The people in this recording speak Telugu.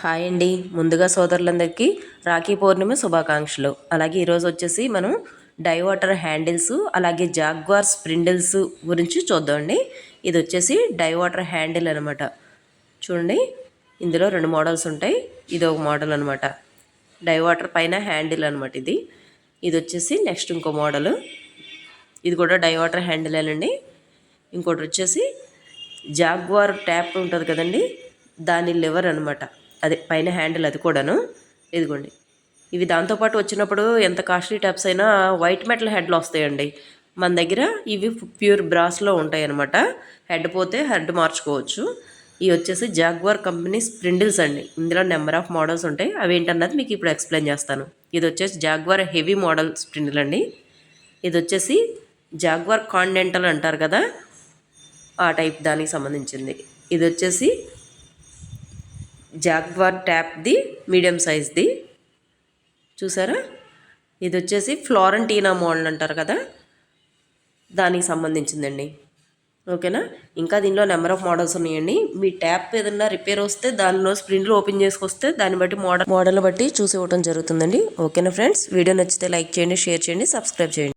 హాయ్ అండి. ముందుగా సోదరులందరికీ రాఖీ పౌర్ణమి శుభాకాంక్షలు. అలాగే ఈరోజు వచ్చేసి మనం డైవాటర్ హ్యాండిల్స్ అలాగే జాగ్వార్ స్ప్రిండిల్స్ గురించి చూద్దామండి ఇది వచ్చేసి డైవాటర్ హ్యాండిల్ అనమాట చూడండి ఇందులో రెండు మోడల్స్ ఉంటాయి. ఇది ఒక మోడల్ అనమాట డైవాటర్ పైన హ్యాండిల్ అనమాట ఇది. ఇది వచ్చేసి నెక్స్ట్ ఇంకో మోడల్. ఇది కూడా డైవాటర్ హ్యాండిలేనండి. ఇంకోటి వచ్చేసి జాగ్వార్ ట్యాప్ ఉంటుంది కదండి దాని లివర్ అనమాట అదే పైన హ్యాండిల్ అది కూడాను. ఇదిగోండి. ఇవి దాంతోపాటు వచ్చినప్పుడు ఎంత కాస్ట్లీ ట్యాప్స్ అయినా వైట్ మెటల్ హెడ్లు వస్తాయండి. మన దగ్గర ఇవి ప్యూర్ బ్రాస్లో ఉంటాయి అనమాట హెడ్ పోతే హెడ్ మార్చుకోవచ్చు. ఇవి వచ్చేసి జాగ్వార్ కంపెనీ స్ప్రిండిల్స్ అండి. ఇందులో నెంబర్ ఆఫ్ మోడల్స్ ఉంటాయి. అవి ఏంటన్నది మీకు ఇప్పుడు ఎక్స్ప్లెయిన్ చేస్తాను. ఇది వచ్చేసి జాగ్వార్ హెవీ మోడల్ స్ప్రిండిల్ అండి. ఇది వచ్చేసి జాగ్వార్ కాండెంటల్ అంటారు కదా ఆ టైప్ దానికి సంబంధించింది. ఇది వచ్చేసి జాగ్వార్ ట్యాప్ది మీడియం సైజ్ది చూసారా? ఇది వచ్చేసి ఫ్లోరంటీనా మోడల్ అంటారు కదా? దానికి సంబంధించిందండి. ఓకేనా? ఇంకా దీనిలో నెంబర్ ఆఫ్ మోడల్స్ ఉన్నాయండి. మీ ట్యాప్ ఏదన్నా రిపేర్ వస్తే దానిలో స్ప్రింట్లు ఓపెన్ చేసుకొస్తే దాన్ని బట్టి మోడల్ మోడల్ బట్టి చూసి ఇవ్వడం జరుగుతుందండి. ఓకేనా ఫ్రెండ్స్ వీడియో నచ్చితే లైక్ చేయండి షేర్ చేయండి సబ్స్క్రైబ్ చేయండి.